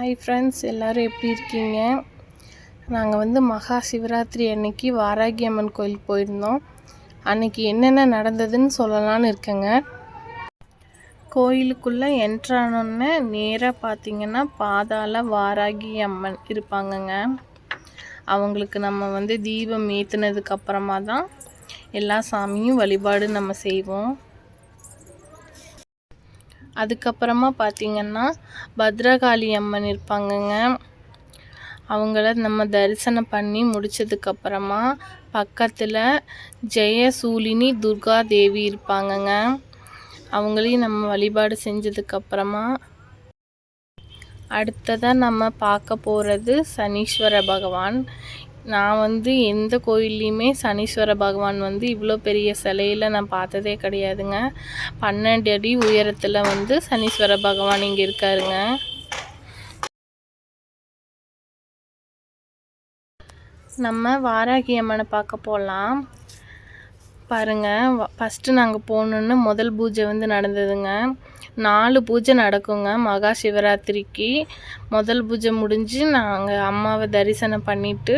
Hi friends எல்லோரும் எப்படி இருக்கீங்க? நாங்கள் வந்து மகா சிவராத்திரி அன்னைக்கு வாராகி அம்மன் கோயிலுக்கு போயிருந்தோம். அன்னைக்கு என்னென்ன நடந்ததுன்னு சொல்லலான்னு இருக்கேங்க. கோயிலுக்குள்ளே என்ட்ரானோன்னே நேராக பார்த்தீங்கன்னா பாதாள வாராகி அம்மன் இருப்பாங்கங்க. அவங்களுக்கு நம்ம வந்து தீபம் ஏற்றுனதுக்கப்புறமா தான் எல்லா சாமியும் வழிபாடு நம்ம செய்வோம். அதுக்கப்புறமா பார்த்திங்கன்னா பத்ரகாளி அம்மன் இருப்பாங்கங்க. அவங்கள நம்ம தரிசனம் பண்ணி முடித்ததுக்கப்புறமா பக்கத்தில் ஜெயசூலினி துர்கா தேவி இருப்பாங்கங்க. அவங்களையும் நம்ம வழிபாடு செஞ்சதுக்கப்புறமா அடுத்ததாக நம்ம பார்க்க போகிறது சனீஸ்வர பகவான். நான் வந்து எந்த கோயில்லையுமே சனீஸ்வர பகவான் வந்து இவ்வளோ பெரிய சிலையில் நான் பார்த்ததே கிடையாதுங்க. பன்னெண்டு அடி உயரத்தில் வந்து சனீஸ்வர பகவான் இங்கே இருக்காருங்க. நம்ம வாராகி அம்மனை பார்க்க போகலாம் பாருங்கள் ஃபஸ்ட்டு நாங்கள் போகணுன்னு முதல் பூஜை வந்து நடந்ததுங்க. நாலு பூஜை நடக்குங்க மகா சிவராத்திரிக்கு. முதல் பூஜை முடிஞ்சு நாங்கள் அம்மாவை தரிசனம் பண்ணிவிட்டு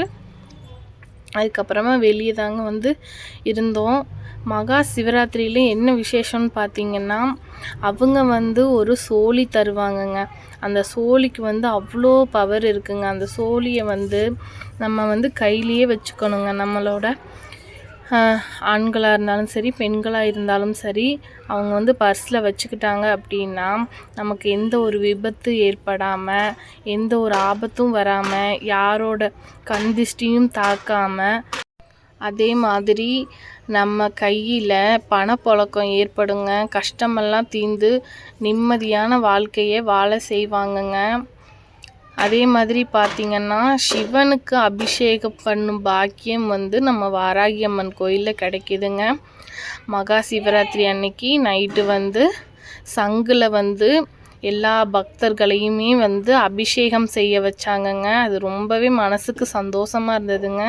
அதுக்கப்புறமா வெளியே தாங்க வந்து இருந்தோம். மகா சிவராத்திரியில் என்ன விசேஷம்னு பார்த்தீங்கன்னா அவங்க வந்து ஒரு சோழி தருவாங்கங்க. அந்த சோழிக்கு வந்து அவ்வளோ பவர் இருக்குங்க. அந்த சோழியை வந்து நம்ம வந்து கையிலேயே வச்சுக்கணுங்க. நம்மளோட ஆண்களாக இருந்தாலும் சரி பெண்களாக இருந்தாலும் சரி அவங்க வந்து பர்ஸில் வச்சுக்கிட்டாங்க அப்படின்னா நமக்கு எந்த ஒரு விபத்து ஏற்படாமல் எந்த ஒரு ஆபத்தும் வராமல் யாரோட கண்திஷ்டியும் தாக்காமல் அதே மாதிரி நம்ம கையில் பணப்புழக்கம் ஏற்படுங்க கஷ்டமெல்லாம் தீர்ந்து நிம்மதியான வாழ்க்கையை வாழ செய்வாங்கங்க. அதே மாதிரி பார்த்திங்கன்னா சிவனுக்கு அபிஷேகம் பண்ணும் பாக்கியம் வந்து நம்ம வாராகி அம்மன் கோயிலில் கிடைக்கிதுங்க. மகா சிவராத்திரி அன்னைக்கு நைட்டு வந்து சங்கில் வந்து எல்லா பக்தர்களையுமே வந்து அபிஷேகம் செய்ய வச்சாங்கங்க. அது ரொம்பவே மனசுக்கு சந்தோஷமாக இருந்ததுங்க.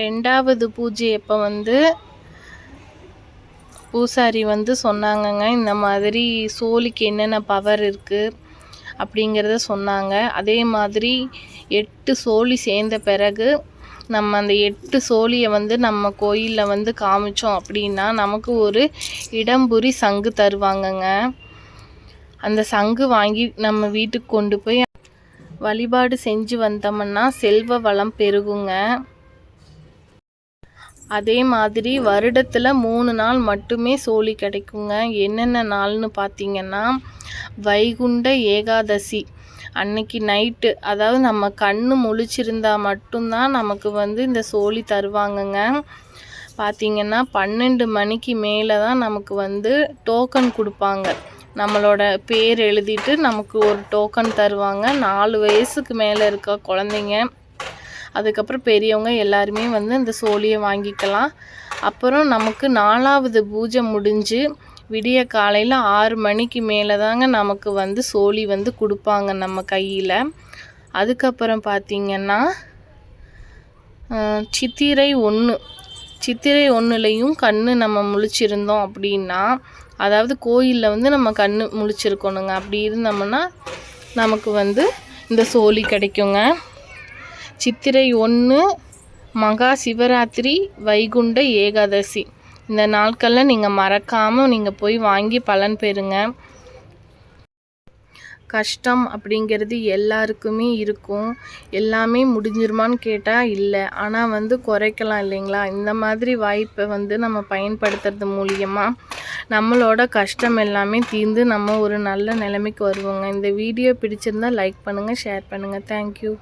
ரெண்டாவது பூஜை அப்போ வந்து பூசாரி வந்து சொன்னாங்கங்க இந்த மாதிரி சோழிக்கு என்னென்ன பவர் இருக்குது அப்படிங்கிறத சொன்னாங்க. அதே மாதிரி எட்டு சோழி சேர்ந்த பிறகு நம்ம அந்த எட்டு சோழியை வந்து நம்ம கோயிலில் வந்து காமிச்சோம் அப்படின்னா நமக்கு ஒரு இடம்புரி சங்கு தருவாங்கங்க. அந்த சங்கு வாங்கி நம்ம வீட்டுக்கு கொண்டு போய் வழிபாடு செஞ்சு வந்தோம்னா செல்வ வளம் பெருகுங்க. அதே மாதிரி வருடத்தில் மூணு நாள் மட்டுமே சோழி கிடைக்குங்க. என்னென்ன நாள்னு பார்த்தீங்கன்னா வைகுண்ட ஏகாதசி. அன்னைக்கு நைட்டு அதாவது நம்ம கண் முழிச்சிருந்தா மட்டும்தான் நமக்கு வந்து இந்த சோழி தருவாங்கங்க. பார்த்திங்கன்னா பன்னெண்டு மணிக்கு மேலே தான் நமக்கு வந்து டோக்கன் கொடுப்பாங்க. நம்மளோட பேர் எழுதிட்டு நமக்கு ஒரு டோக்கன் தருவாங்க. நாலு வயசுக்கு மேலே இருக்க குழந்தைங்க அதுக்கப்புறம் பெரியவங்க எல்லாருமே வந்து இந்த சோழியை வாங்கிக்கலாம். அப்புறம் நமக்கு நாலாவது பூஜை முடிஞ்சு விடிய காலையில் ஆறு மணிக்கு மேலே தாங்க நமக்கு வந்து சோழி வந்து கொடுப்பாங்க நம்ம கையில். அதுக்கப்புறம் பார்த்திங்கன்னா சித்திரை ஒன்று சித்திரை ஒன்றுலையும் கண் நம்ம முழிச்சிருந்தோம் அப்படின்னா அதாவது கோயிலில் வந்து நம்ம கண் முழிச்சிருக்கணுங்க. அப்படி இருந்தோம்னா நமக்கு வந்து இந்த சோழி கிடைக்குங்க. சித்திரை ஒன்று மகா சிவராத்திரி வைகுண்ட ஏகாதசி. இந்த நாட்களில் நீங்கள் மறக்காமல் நீங்கள் போய் வாங்கி பலன் பெறுங்க. கஷ்டம் அப்படிங்கிறது எல்லாருக்குமே இருக்கும். எல்லாமே முடிஞ்சிருமான்னு கேட்டால் இல்லை. ஆனால் வந்து குறைக்கலாம் இல்லைங்களா? இந்த மாதிரி வாய்ப்பை வந்து நம்ம பயன்படுத்துறது மூலியமாக நம்மளோட கஷ்டம் எல்லாமே தீர்ந்து நம்ம ஒரு நல்ல நிலைமைக்கு வருவோங்க. இந்த வீடியோ பிடிச்சிருந்தால் லைக் பண்ணுங்கள் ஷேர் பண்ணுங்கள் தேங்க்யூ